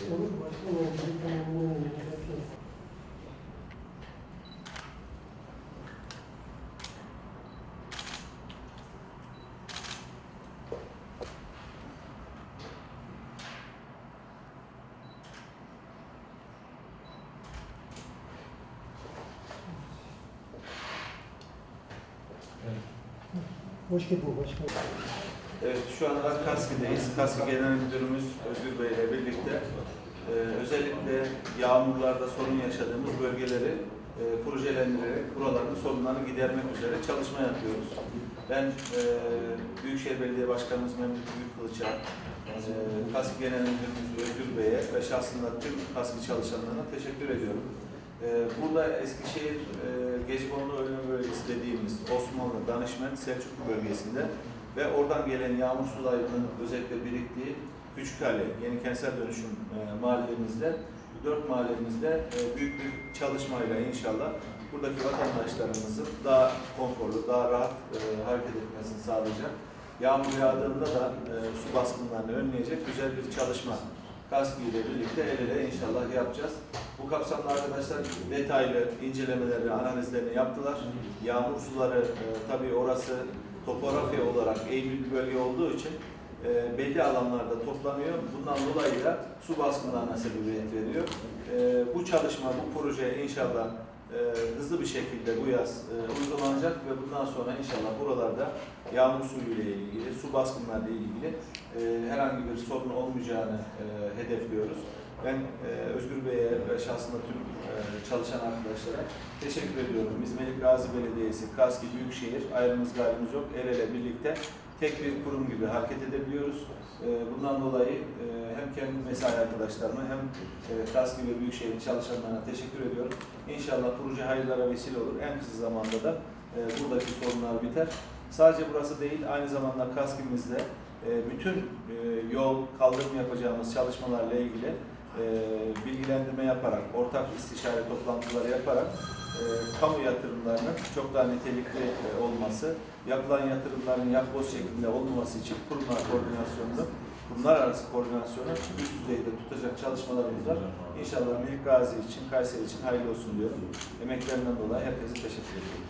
我我我我我我我我 yapıyor. Hoş geldin başkan. Evet, şu anda Kaski'deyiz. Kaski Genel Müdürümüz Özgür Bey ile birlikte e, özellikle yağmurlarda sorun yaşadığımız bölgeleri e, projelendirerek buraların sorunlarını gidermek üzere çalışma yapıyoruz. Ben e, Büyükşehir Belediye Başkanımız Mehmet Büyükkılıç'a, e, Kaski Genel Müdürümüz Özgür Bey'e ve şahsında tüm Kaski çalışanlarına teşekkür ediyorum. E, burada Eskişehir e, Gecikonlu Ölüm Bölgesi dediğimiz Osmanlı, Danışmen, Selçuklu bölgesinde ve oradan gelen yağmur sularının özellikle biriktiği Küçükkale, Yeni Kentsel Dönüşüm e, mahallemizde, dört mahallemizde e, büyük bir çalışmayla inşallah buradaki vatandaşlarımızın daha konforlu, daha rahat e, hareket etmesini sağlayacak. Yağmur yağdığında da e, su baskınlarını önleyecek güzel bir çalışma KASKİ ile birlikte el ele inşallah yapacağız. Bu kapsamda arkadaşlar detaylı incelemeleri, analizlerini yaptılar. Yağmur suları e, tabii orası topografi olarak eğimli bir bölge olduğu için e, belli alanlarda toplanıyor. Bundan dolayı da su baskınlarına sebebiyet veriyor. E, bu çalışma, bu proje inşallah e, hızlı bir şekilde bu yaz e, uygulanacak ve bundan sonra inşallah buralarda yağmur suyu ile ilgili, su baskınlarıyla ilgili e, herhangi bir sorun olmayacağını e, hedefliyoruz. Ben e, Özgür Bey'e ve şahsında tüm e, çalışan arkadaşlara teşekkür ediyorum. Biz Gazi Belediyesi, Kaski Büyükşehir, ayrımız gayrımız yok. El ele birlikte tek bir kurum gibi hareket edebiliyoruz. E, bundan dolayı e, hem kendi mesai arkadaşlarıma hem e, Kaski ve Büyükşehir çalışanlarına teşekkür ediyorum. İnşallah proje hayırlara vesile olur. En kısa zamanda da e, buradaki sorunlar biter. Sadece burası değil, aynı zamanda Kaskimizde e, bütün e, yol, kaldırım yapacağımız çalışmalarla ilgili e, bilgilendirme yaparak, ortak istişare toplantıları yaparak e, kamu yatırımlarının çok daha nitelikli e, olması, yapılan yatırımların yapboz şeklinde olmaması için kurumlar koordinasyonunu, kurumlar arası koordinasyonu üst düzeyde tutacak çalışmalarımız var. İnşallah Melik Gazi için, Kayseri için hayırlı olsun diyorum. Emeklerinden dolayı herkese teşekkür ediyorum.